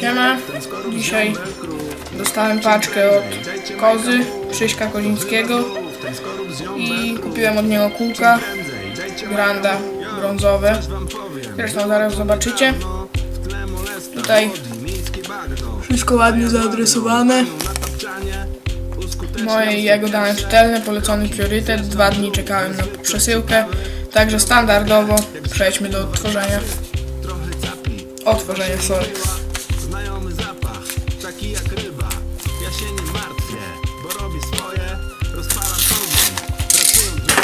Siema, dzisiaj dostałem paczkę od Kozy, Krzyśka Kozińskiego i kupiłem od niego kółka Granda brązowe. Zresztą zaraz zobaczycie. Tutaj wszystko ładnie zaadresowane. Moje i jego dane czytelne, polecony priorytet. Dwa dni czekałem na przesyłkę. Także standardowo przejdźmy do odtworzenia. Otworzenie, sorry. Znajomy zapach, taki jak ryba Ja się nie martwię, bo robię swoje Rozpalam ogień, pracując długie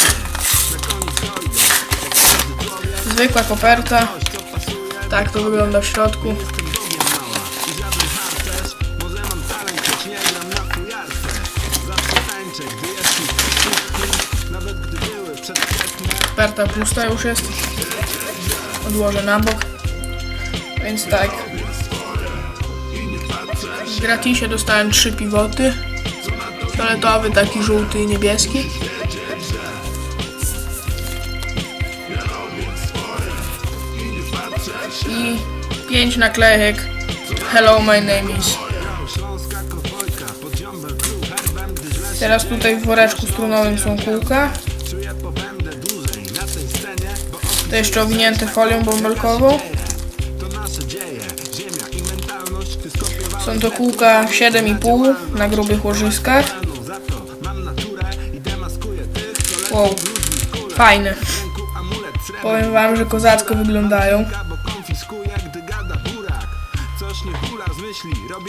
Na koniec dojdę, jak każdy człowiek Zwykła koperta. Coś co pasuje, Tak to wygląda w środku. jestem Bogiem mała I żaden harcerz, może mam talent Choć nie gram na fujarce Zawsze tańczę, gdy jest mi wszystkim Nawet gdy były przedwczesne Koperta pusta już jest. Odłożę na bok. Więc tak. W gratisie dostałem trzy pivoty. Fioletowy, taki żółty i niebieski. I pięć naklejek. Hello, my name is. Teraz tutaj w woreczku strunowym są kółka. To jeszcze owinięte folią bąbelkową. Są to kółka 7,5 na grubych łożyskach. Wow, fajne. Powiem wam, że kozacko wyglądają.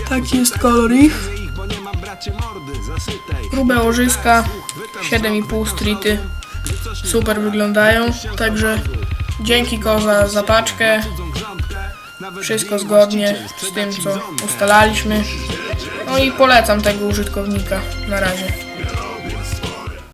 Taki jest kolor ich. Grube łożyska, 7,5 streety. Super wyglądają. Także dzięki koza za paczkę. Wszystko zgodnie z tym, co ustalaliśmy. No i polecam tego użytkownika. Na razie.